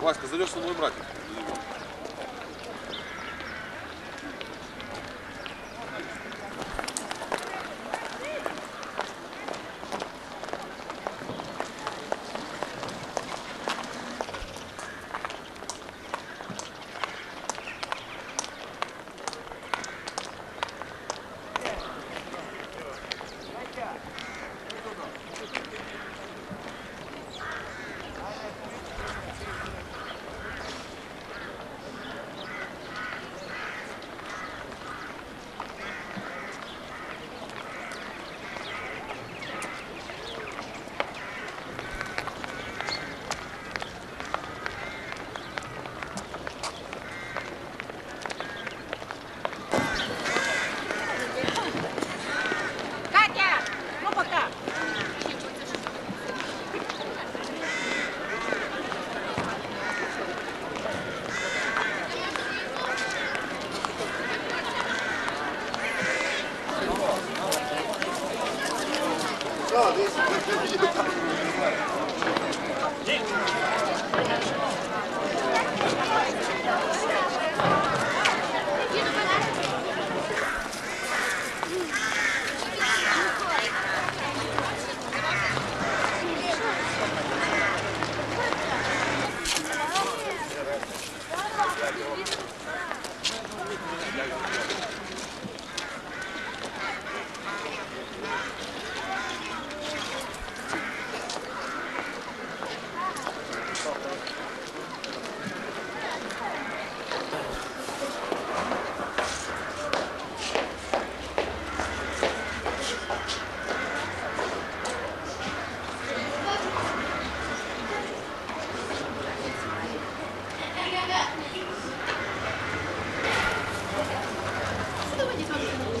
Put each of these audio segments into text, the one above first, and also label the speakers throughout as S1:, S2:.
S1: Васька, зовешь со мной братик?
S2: Sağ ol. Thank you.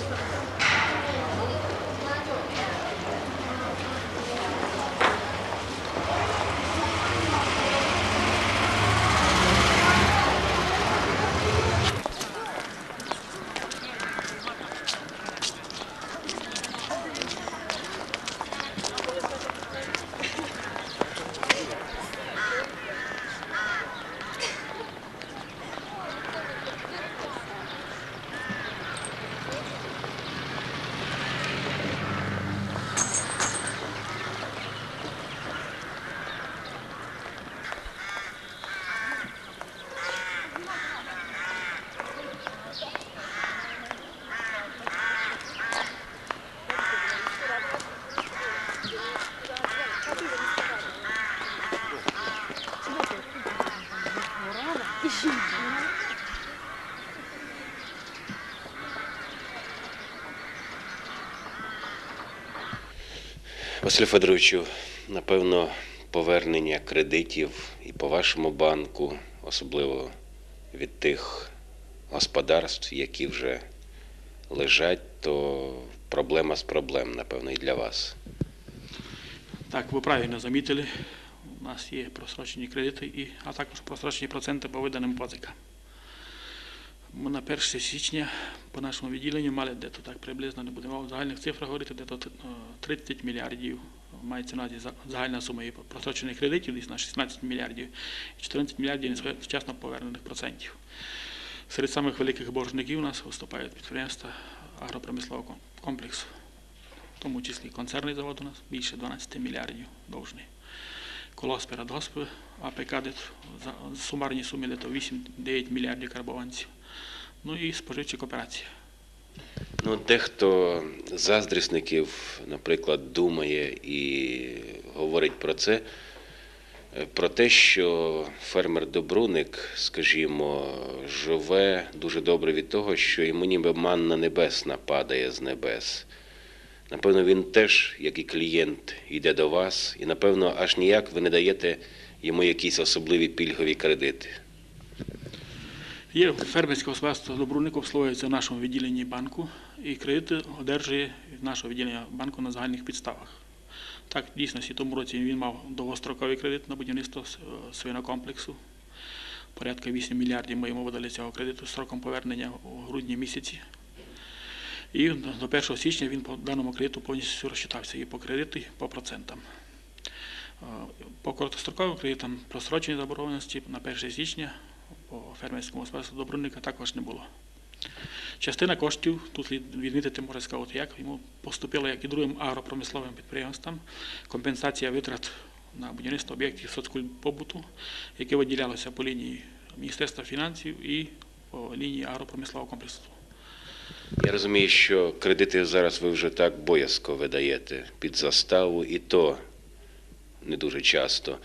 S3: Василю Федоровичу, напевно, повернення кредитів і по вашому банку, особливо від тих господарств, які вже лежать, то проблема з проблем, напевно, і для вас.
S4: Так, ви правильно замітили. У нас є просрочені кредити, а також просрочені проценти по виданим позикам. Ми на 1 січня по нашому відділенню мали дето так приблизно, не будемо в загальних цифрах говорити, дето 30 мільярдів. Мається на увазі загальна сума є просрочених кредитів десь на 16 мільярдів і 14 мільярдів несвоєчасно повернених процентів. Серед самих великих боржників у нас виступають підприємства агропромислового комплексу в тому числі концерний завод у нас більше 12 мільярдів довжний. Колос Передгосп, АПК десь за в сумарній сумі десь 8-9 мільярдів карбованців. Ну і споживчі кооперації.
S3: Ну, дехто заздрісників, наприклад, думає і говорить про це, про те, що фермер Добруник, скажімо, живе дуже добре від того, що йому ніби манна небесна падає з небес. Напевно, він теж, як і клієнт, йде до вас, і напевно, аж ніяк ви не даєте йому якісь особливі пільгові кредити.
S4: Є фермерське господарство Добрунник обслуговується в нашому відділенні банку і кредити одержує нашого відділення банку на загальних підставах. Так, в дійсності, в тому році він мав довгостроковий кредит на будівництво свинокомплексу. Порядка 8 мільярдів ми йому видали цього кредиту з сроком повернення у грудні місяці. І до 1 січня він по даному кредиту повністю розчитався і по кредиту, і по процентам. По короткостроковим кредитам просрочені заборгованості на 1 січня по фермерському господарству Добрунника також не було. Частина коштів, тут відмітити, можна сказати, як йому поступила, як і другим агропромисловим підприємствам, компенсація витрат на будівництво об'єктів соцкультпобуту, яке виділялося по лінії Міністерства фінансів і по лінії агропромислового комплексу.
S3: Я розумію, що кредити зараз ви вже так боязко видаєте під заставу, і то не дуже часто.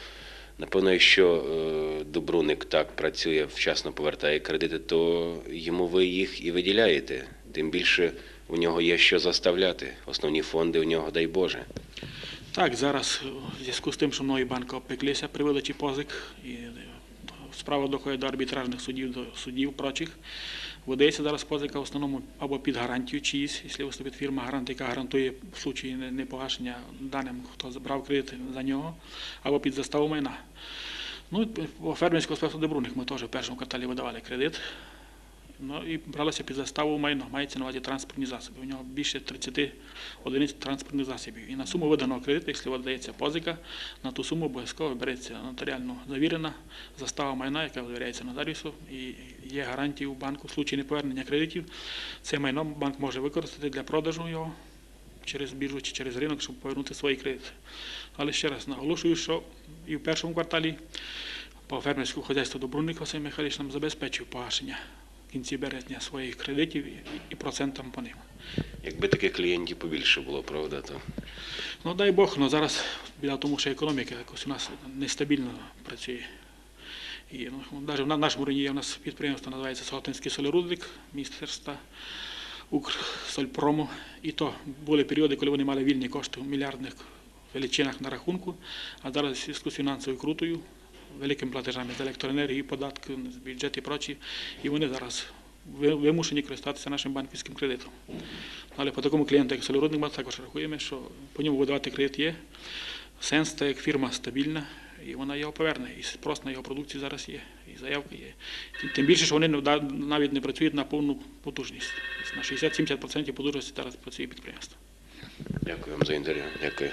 S3: Напевно, якщо е, Добруник так працює, вчасно повертає кредити, то йому ви їх і виділяєте. Тим більше у нього є що заставляти. Основні фонди у нього, дай Боже.
S4: Так, зараз в зв'язку з тим, що многі банки опеклися при видачі позик, і справа доходить до арбітражних судів, до судів прочих. Видається зараз позика в основному або під гарантію чиїсь, якщо виступить фірма гарант, яка гарантує в случаї непогашення даним, хто забрав кредит за нього, або під заставу майна. Ну, по фермерському господарству Добруник ми теж в першому кварталі видавали кредит. Ну і бралося під заставу майно, мається на увазі транспортні засоби. У нього більше 30 одиниць транспортних засобів. І на суму виданого кредиту, якщо видається позика, на ту суму обов'язково береться нотаріально завірена застава майна, яка довіряється нотаріусу, і є гарантії у банку в случаї неповернення кредитів. Це майно банк може використати для продажу його через біржу чи через ринок, щоб повернути свої кредити. Але ще раз наголошую, що і в першому кварталі по фермерському хазяйству Добрунник Василь Михайлович нам забезпечив погашення в кінці березня своїх кредитів і- процентам по ним.
S3: Якби таких клієнтів побільше було, правда, то
S4: Ну дай Бог, ну зараз біда в тому, що економіка якось у нас нестабільно працює. І ну, навіть в на- нашому районі є у нас підприємство називається Согатинський солярудник Міністерства Укрсольпрому. І то були періоди, коли вони мали вільні кошти в мільярдних величинах на рахунку, а зараз в зв'язку з фінансовою крутою, великими платежами за електроенергію, податки, з бюджет і прочі, і вони зараз вимушені користуватися нашим банківським кредитом. Але по такому клієнту, як солярудник, ми також рахуємо, що по ньому видавати кредит є. Сенс, так як фірма стабільна, і вона його поверне. І спрос на його продукцію зараз є, і заявки є. Тим- більше, що вони навіть не працюють на повну потужність. На 60-70% потужності зараз працює підприємство.
S3: дякую вам за інтерв'ю. Дякую.